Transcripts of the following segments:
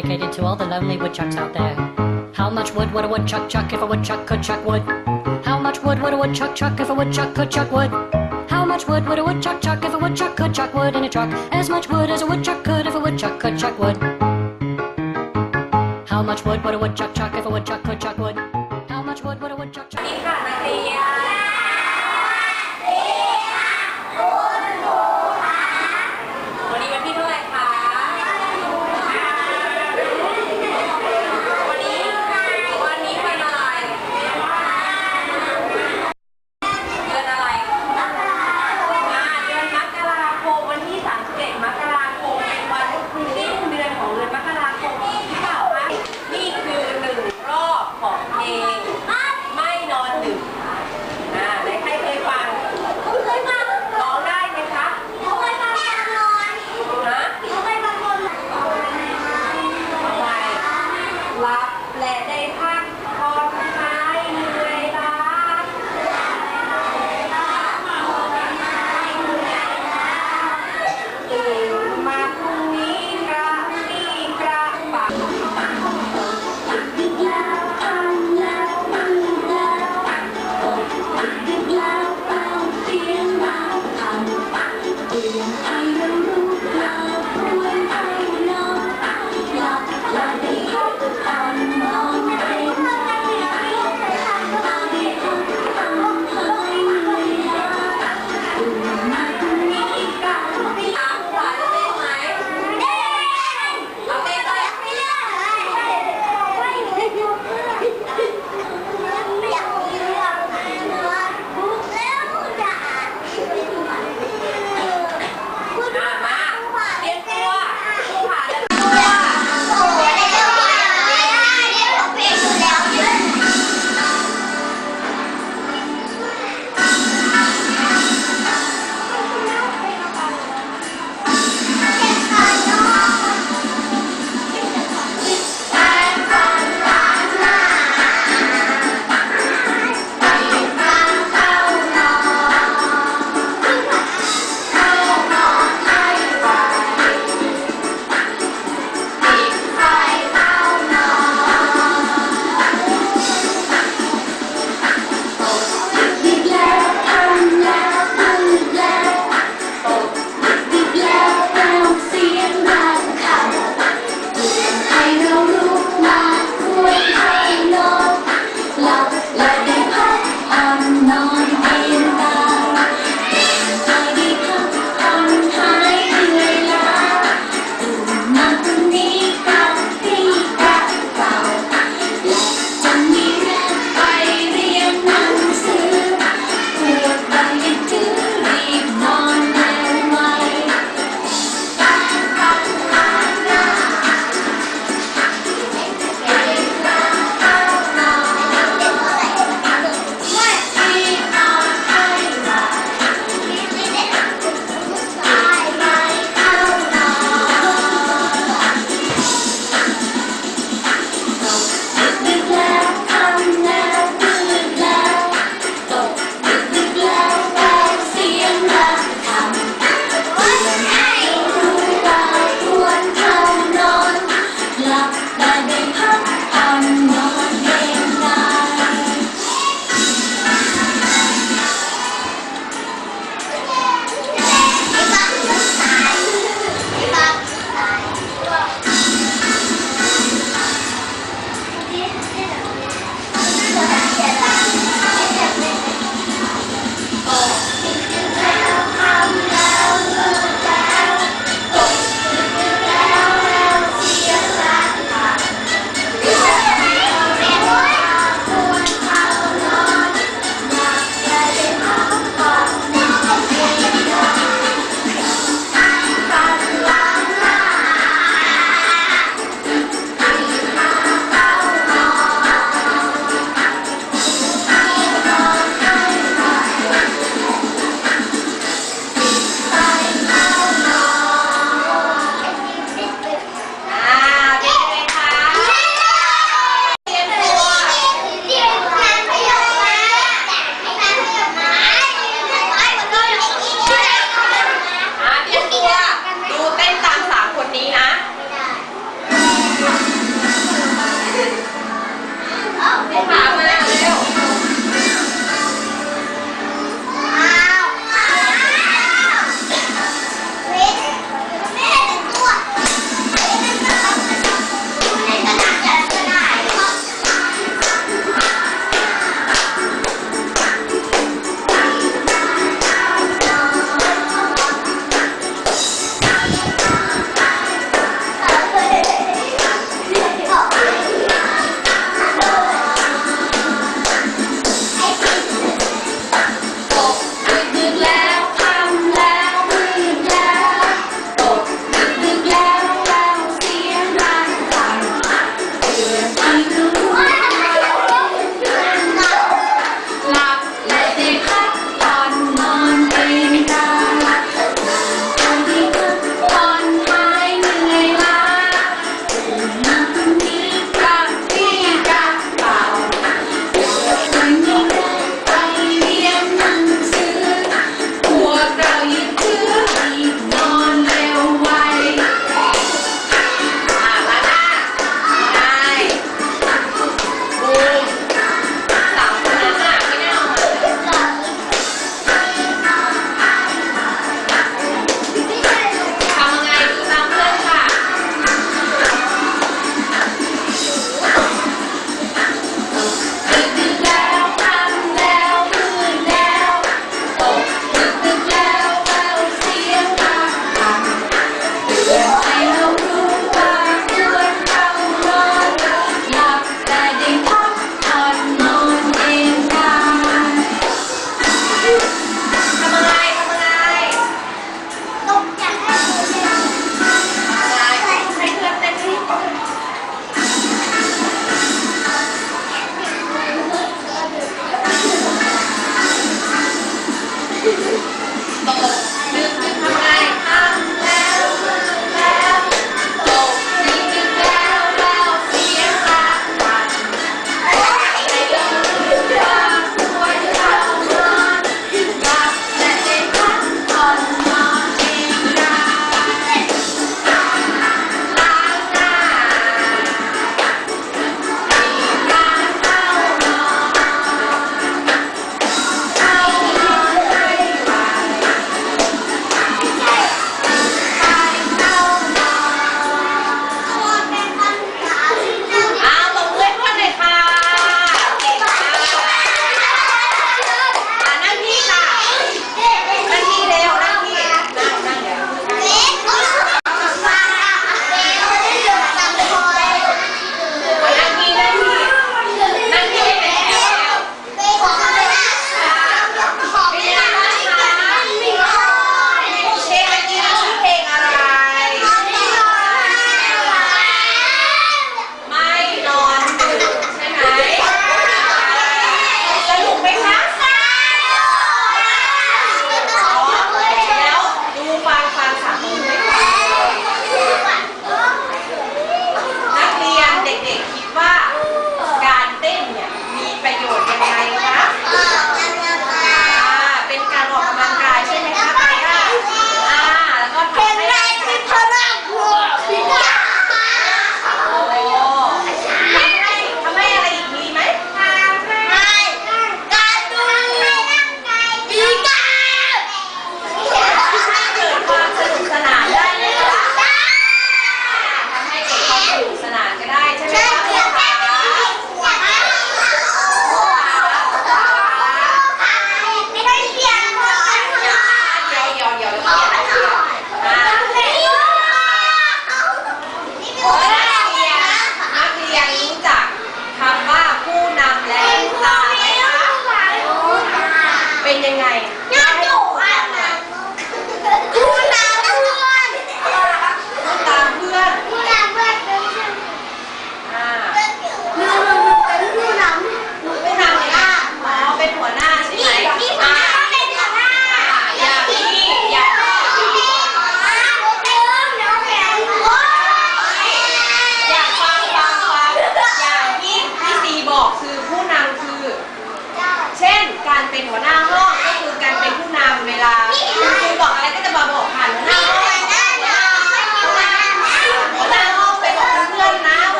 Dedicated to all the lonely woodchucks out there. How much wood would a woodchuck chuck if a woodchuck could chuck wood? How much wood would a woodchuck chuck if a woodchuck could chuck wood? How much wood would a woodchuck chuck if a woodchuck could chuck wood in a truck? As much wood as a woodchuck could if a woodchuck could chuck wood. How much wood would a woodchuck chuck if a woodchuck could chuck wood? How much wood would a woodchuck chuck?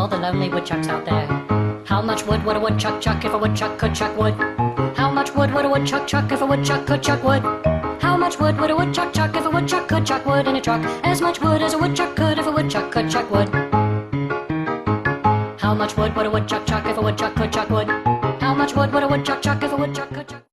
all the lonely woodchucks out there. How much wood would a woodchuck chuck if a woodchuck could chuck wood? How much wood would a woodchuck chuck if a woodchuck could chuck wood? How much wood would a woodchuck chuck if a woodchuck could chuck wood in a truck? As much wood as a woodchuck could if a woodchuck could chuck wood. How much wood would a woodchuck chuck if a woodchuck could chuck wood? How much wood would a woodchuck chuck if a woodchuck could chuck